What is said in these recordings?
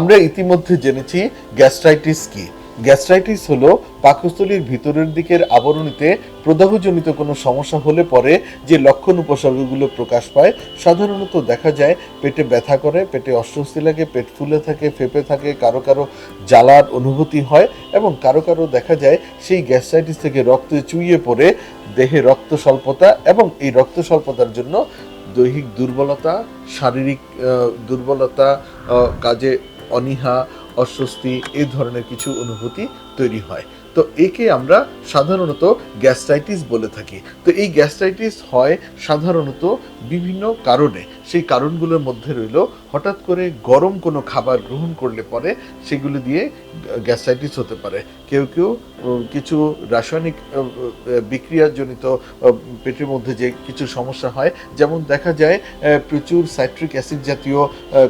আমরা ইতিমধ্যে জেনেছি গ্যাস্ট্রাইটিস কি। গ্যাস্ট্রাইটিস হলো পাকস্থলীর ভিতরের দিকের আবরণীতে প্রদাহজনিত কোনো সমস্যা হলে পরে যে লক্ষণ উপসর্গগুলো প্রকাশ পায়, সাধারণত দেখা যায় পেটে ব্যথা করে, পেটে অস্বস্তি লাগে, পেট ফুলে থাকে, ফেপে থাকে, কারও কারও জ্বালার অনুভূতি হয় এবং কারও কারও দেখা যায় সেই গ্যাস্ট্রাইটিস থেকে রক্তে চুইয়ে পড়ে দেহে রক্ত স্বল্পতা এবং এই রক্ত স্বল্পতার জন্য দৈহিক দুর্বলতা, শারীরিক দুর্বলতা কাজে অনীহা, অস্বস্তি, এই ধরনের কিছু অনুভূতি তৈরি হয়। তো একে আমরা সাধারণত গ্যাস্ট্রাইটিস বলে থাকি। তো এই গ্যাস্ট্রাইটিস হয় সাধারণত বিভিন্ন কারণে। সেই কারণগুলোর মধ্যে রইল, হঠাৎ করে গরম কোনো খাবার গ্রহণ করলে পরে সেগুলো দিয়ে গ্যাস্ট্রাইটিস হতে পারে। কেউ কেউ কিছু রাসায়নিক বিক্রিয়াজনিত পেটের মধ্যে যে কিছু সমস্যা হয়, যেমন দেখা যায় প্রচুর সাইট্রিক অ্যাসিড জাতীয়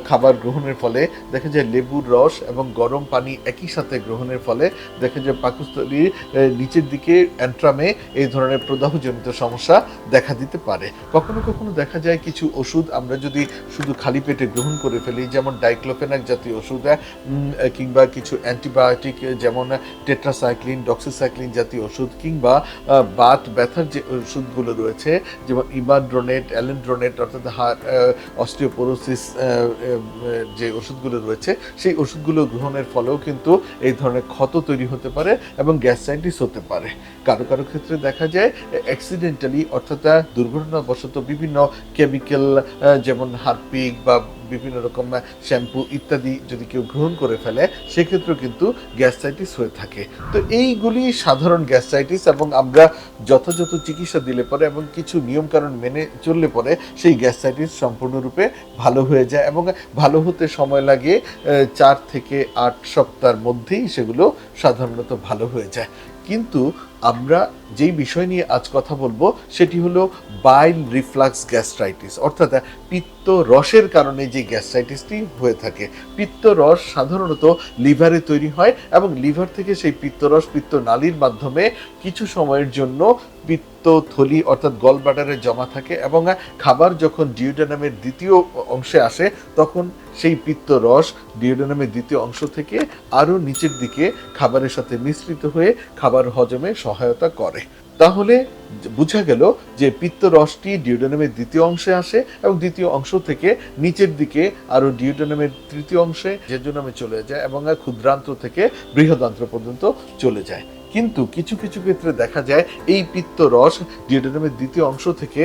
খাবার গ্রহণের ফলে, দেখা যায় লেবুর রস এবং গরম পানি একই সাথে গ্রহণের ফলে, দেখা যায় পাকস্থলীর নিচের দিকে অ্যান্ট্রামে এই ধরনের প্রদাহজনিত সমস্যা দেখা দিতে পারে। কখনো কখনো দেখা যায় কিছু ওষুধ আমরা যদি শুধু খালি পেটে গ্রহণ করে ফেলি, যেমন ডাইক্লোফেনাক জাতীয় ওষুধ কিংবা কিছু অ্যান্টিবায়োটিক, যেমন টেট্রাসাইক্লিন, ডক্সিসাইক্লিন জাতীয় ওষুধ, কিংবা বাত ব্যথার যে ওষুধগুলো রয়েছে, যেমন ইমাড্রোনেট অ্যালেন্ড্রোনেট, অর্থাৎ অস্টিওপোরোসিস যে ওষুধগুলো রয়েছে, সেই ওষুধগুলো গ্রহণের ফলেও কিন্তু এই ধরনের ক্ষত তৈরি হতে পারে এবং গ্যাস্ট্রাইটিস হতে পারে। কারও কারও ক্ষেত্রে দেখা যায় অ্যাক্সিডেন্টালি অর্থাৎ দুর্ঘটনাবশত বিভিন্ন কেমিক্যাল যেমন হারপিক বা বিভিন্ন রকম শ্যাম্পু ইত্যাদি যদি কেউ গ্রহণ করে ফেলে, সেক্ষেত্রেও কিন্তু গ্যাস্ট্রাইটিস হয়ে থাকে। তো এইগুলি সাধারণ গ্যাস্ট্রাইটিস এবং আমরা যথাযথ চিকিৎসা দিলে পরে এবং কিছু নিয়মকানুন মেনে চললে পরে সেই গ্যাস্ট্রাইটিস সম্পূর্ণরূপে ভালো হয়ে যায় এবং ভালো হতে সময় লাগে চার থেকে আট সপ্তাহের মধ্যেই সেগুলো সাধারণত ভালো হয়ে যায়। কিন্তু আমরা যেই বিষয় নিয়ে আজ কথা বলব, সেটি হলো বাইল রিফ্লাক্স গ্যাস্ট্রাইটিস। অর্থাৎ পিত্ত রসের কারণে যে গ্যাস্ট্রাইটিসটি হয়ে থাকে। পিত্ত রস সাধারণত লিভারে তৈরি হয় এবং লিভার থেকে সেই পিত্তরস পিত্ত নালীর মাধ্যমে কিছু সময়ের জন্য পিত্ত থলি অর্থাৎ গল ব্লাডারে জমা থাকে এবং খাবার যখন ডিউডেনামের দ্বিতীয় অংশে আসে, তখন সেই পিত্ত রস ডিউডেনামের দ্বিতীয় অংশ থেকে আরও নিচের দিকে খাবারের সাথে মিশ্রিত হয়ে খাবার হজমে সহায়তা করে। তাহলে বোঝা গেল যে পিত্ত রসটি ডিওডোনামের দ্বিতীয় অংশে আসে এবং দ্বিতীয় অংশ থেকে নিচের দিকে আরও ডিওডোনামের তৃতীয় অংশে জেজুনামে চলে যায় এবং ক্ষুদ্রান্ত থেকে বৃহদান্ত্র পর্যন্ত চলে যায় কিন্তু কিছু কিছু ক্ষেত্রে দেখা যায় এই পিত্ত রস ডিওডেনামের দ্বিতীয় অংশ থেকে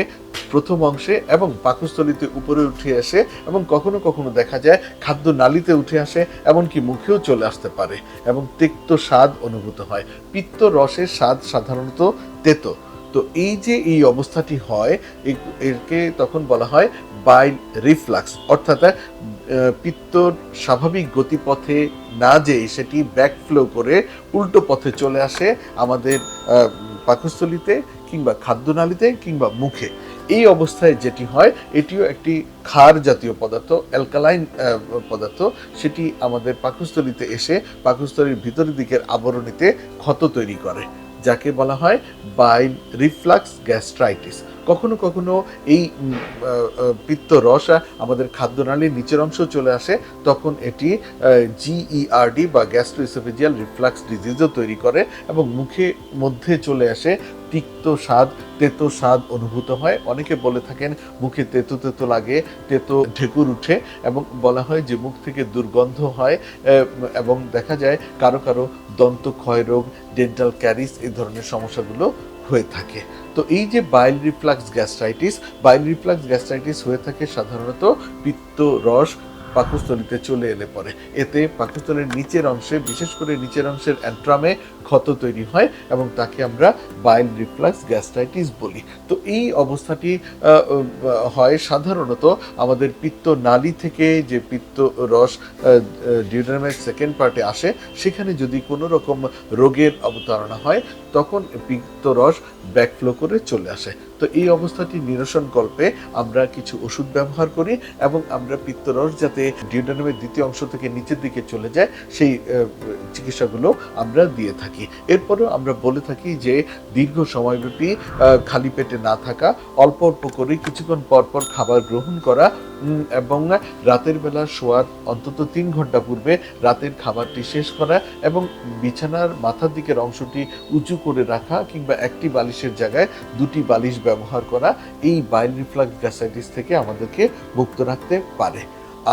প্রথম অংশে এবং পাকস্থলিতে উপরে উঠে আসে এবং কখনো কখনো দেখা যায় খাদ্য নালিতে উঠে আসে, এমনকি মুখেও চলে আসতে পারে এবং তিক্ত স্বাদ অনুভূত হয়। পিত্ত রসের স্বাদ সাধারণত তেতো। তো এই যে এই অবস্থাটি হয় এ- একে তখন বলা হয় বাইল রিফ্লাক্স অর্থাৎ পিত্তর স্বাভাবিক গতিপথে না যেয়ে সেটি ব্যাকফ্লো করে উল্টো পথে চলে আসে আমাদের পাকস্থলিতে কিংবা খাদ্যনালীতে কিংবা মুখে। এই অবস্থায় যেটি হয়, এটিও একটি ক্ষার জাতীয় পদার্থ, অ্যালকালাইন পদার্থ। সেটি আমাদের পাকস্থলিতে এসে পাকস্থলীর ভিতরের দিকের আবরণীতে ক্ষত তৈরি করে। যাকে বলা হয় বাইল রিফ্লাক্স গ্যাস্ট্রাইটিস কখনো কখনো এই পিত্ত রস আমাদের খাদ্যনালীর নিচের অংশ চলে আসে, তখন এটি জিইআরডি বা গ্যাস্ট্রোইসোফেজিয়াল রিফ্লাক্স ডিজিজও তৈরি করে এবং মুখে, মধ্যে চলে আসে তিক্ত স্বাদ, তেতো স্বাদ অনুভূত হয়। অনেকে বলে থাকেন মুখে তেতো তেতো লাগে, তেতো ঢেকুর উঠে এবং বলা হয় যে মুখ থেকে দুর্গন্ধ হয় এবং দেখা যায় কারও কারও দন্ত ক্ষয় রোগ ডেন্টাল ক্যারিস এই ধরনের সমস্যাগুলো হয়ে থাকে। তো এই যে bile reflux gastritis bile reflux gastritis হয়ে থাকে সাধারণত পিত্ত রস পাকস্থলিতে চলে এলে পরে। এতে পাকস্থলীর নিচের অংশে, বিশেষ করে নিচের অংশের অ্যান্ট্রামে ক্ষত তৈরি হয় এবং তাকে আমরা বাইল রিফ্লাক্স গ্যাস্ট্রাইটিস বলি। তো এই অবস্থাটি হয় সাধারণত আমাদের পিত্ত নালী থেকে যে পিত্ত রস ডিউডারমের সেকেন্ড পার্টে আসে, সেখানে যদি কোনো রকম রোগের অবতারণা হয়, তখন পিত্ত রস ব্যাকফ্লো করে চলে আসে। তো এই অবস্থাটি নিরসন কল্পে আমরা কিছু ওষুধ ব্যবহার করি এবং আমরা পিত্তরস যাতে ডিওডানামের দ্বিতীয় অংশ থেকে নিচের দিকে চলে যায়, সেই চিকিৎসাগুলো আমরা দিয়ে থাকি। এরপরেও আমরা বলে থাকি যে দীর্ঘ সময়ব্যাপী খালি পেটে না থাকা, অল্প অল্প করে কিছুক্ষণ পর পর খাবার গ্রহণ করা এবং রাতের বেলা শোয়ার অন্তত তিন ঘণ্টা পূর্বে রাতের খাবারটি শেষ করা এবং বিছানার মাথার দিকের অংশটি উঁচু করে রাখা কিংবা একটি বালিশের জায়গায় দুটি বালিশ ব্যবহার করা এই বাইল রিফ্লাক্স গ্যাসাইটিস থেকে আমাদেরকে মুক্ত রাখতে পারে।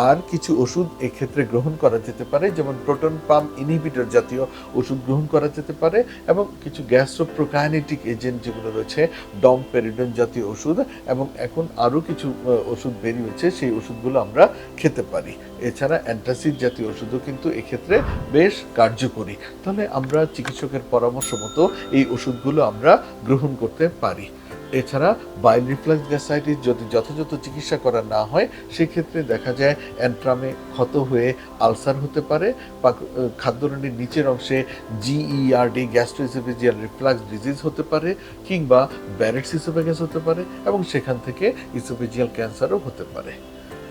আর কিছু ওষুধ এক্ষেত্রে গ্রহণ করা যেতে পারে, যেমন প্রোটন পাম্প ইনহিবিটর জাতীয় ওষুধ গ্রহণ করা যেতে পারে এবং কিছু গ্যাস্ট্রোপ্রোকাইনেটিক এজেন্ট যেগুলো রয়েছে, ডম পেরিডন জাতীয় ওষুধ এবং এখন আরও কিছু ওষুধ বেরিয়েছে, সেই ওষুধগুলো আমরা খেতে পারি। এছাড়া অ্যান্টাসিড জাতীয় ওষুধও কিন্তু এক্ষেত্রে বেশ কার্যকরী। তাহলে আমরা চিকিৎসকের পরামর্শ মতো এই ওষুধগুলো আমরা গ্রহণ করতে পারি। এছাড়া বাইল রিফ্লাক্স গ্যাসাইটিস যদি যথাযথ চিকিৎসা করা না হয়, সেক্ষেত্রে দেখা যায় অ্যান্ট্রামে ক্ষত হয়ে আলসার হতে পারে। খাদ্যনালীর নিচের অংশে জিইআরডি গ্যাস্ট্রোইসোফেজিয়াল রিফ্লাক্স ডিজিজ হতে পারে কিংবা ব্যারেটস ইসোফেগাস হতে পারে এবং সেখান থেকে ইসোফেজিয়াল ক্যান্সারও হতে পারে।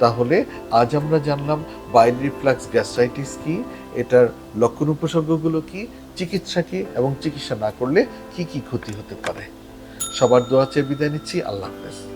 তাহলে আজ আমরা জানলাম বাইল রিফ্লাক্স গ্যাস্ট্রাইটিস কি, এটার লক্ষণ উপসর্গগুলো কি, চিকিৎসা কি এবং চিকিৎসা না করলে কি কি ক্ষতি হতে পারে। সবার দোয়া চেয়ে বিদায় নিচ্ছি। আল্লাহ হাফেজ।